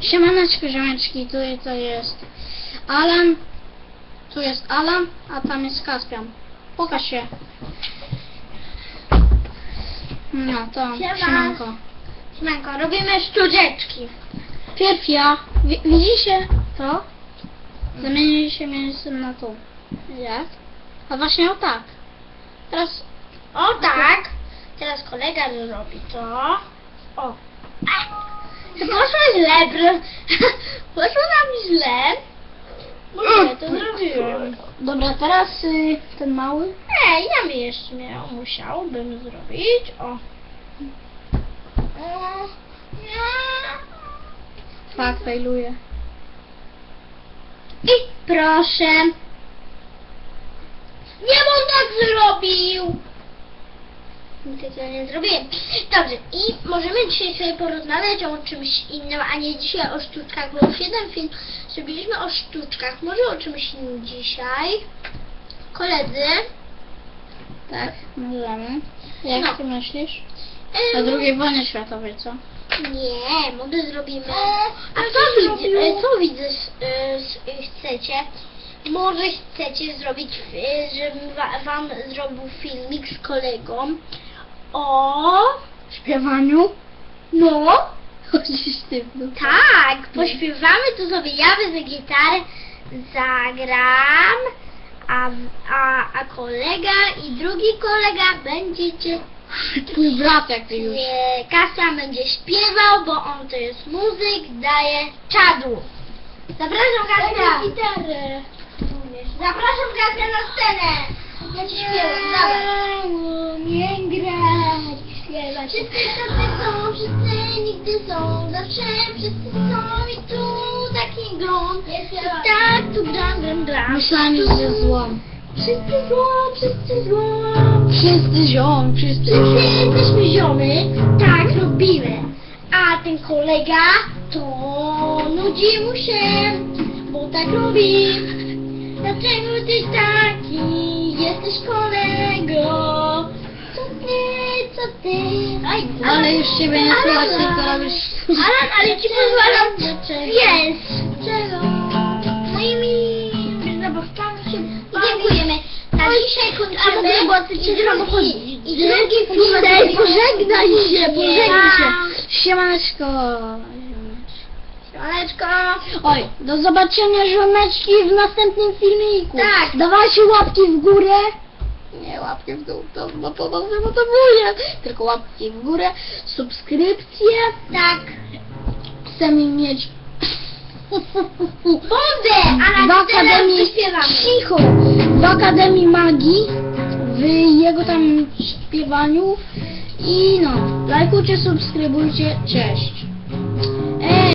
Siemaneczko, ziomeczki, tu to jest Alan, tu jest Alan, a tam jest Kaspian. Pokaż się. No to, Siema. siemanko. Siemanko, robimy sztuczeczki. Pierw ja, wi- widzicie to? Zamienię się miejscem na tu. Jak? A właśnie o tak. Teraz, O tak. Teraz kolega zrobi to. O. Poszło źle, bro. Poszło nam źle. Może to zrobiłem. dobra, teraz y, ten mały. Ej, ja bym jeszcze miał, musiałbym zrobić. O. O. Nie. Fak, failuje. I proszę. Nie on tak zrobił. Tego nie zrobiłem. Dobrze, i możemy dzisiaj sobie porozmawiać o czymś innym, a nie dzisiaj o sztuczkach, bo już jeden film zrobiliśmy o sztuczkach. Może o czymś innym dzisiaj. Koledzy. Tak, możemy. Jak No. ty myślisz? O em, drugiej wojnie światowej, co? Nie, może zrobimy. A co widzę, e, co widzę, e, e, chcecie? Może chcecie zrobić, e, żebym wa, wam zrobił filmik z kolegą o... Śpiewaniu? No, Chodzisz tak, pośpiewamy to sobie, ja wezmę gitarę, zagram, a, a, a kolega i drugi kolega będziecie Twój brat jak ty już. Nie, Kasia będzie śpiewał, bo on to jest muzyk, daje czadu. Zapraszam Kasia. gitarę. Zapraszam Kasia na scenę. Ja ci śpiewam, dawaj. Nie śpiewać. Wszyscy tacy są, wszyscy nigdy są, zawsze wszyscy są i tu taki gon. Tak, tu gram, gram, gram. Myślałem, że jest złom. Wszyscy zło, wszyscy zło. Wszyscy ziom, wszyscy Wszyscy jesteśmy ziomy, tak robimy. A ten kolega to nudzi mu się, bo tak robi. Dlaczego ty taki Ale już ciebie nie słychać, ty to robisz. Alan, ale ci pozwalam Jest. Czego? Moimi zabawkami się Dziękujemy. Na dzisiaj kończymy. I, i drugi film Ej, pożegnaj się, pożegnaj się. Siemaneczko. Siemaneczko. Oj, do zobaczenia żoneczki w następnym filmiku. Tak. Dawajcie łapki w górę. Nie łapki w dół, to, bo to dobrze motywuje. Tylko łapki w górę, subskrypcje. Tak. Chcemy mieć Wodę, a w na Akademii. Cicho! W Akademii Magii w jego tam śpiewaniu i no, lajkujcie, subskrybujcie, cześć!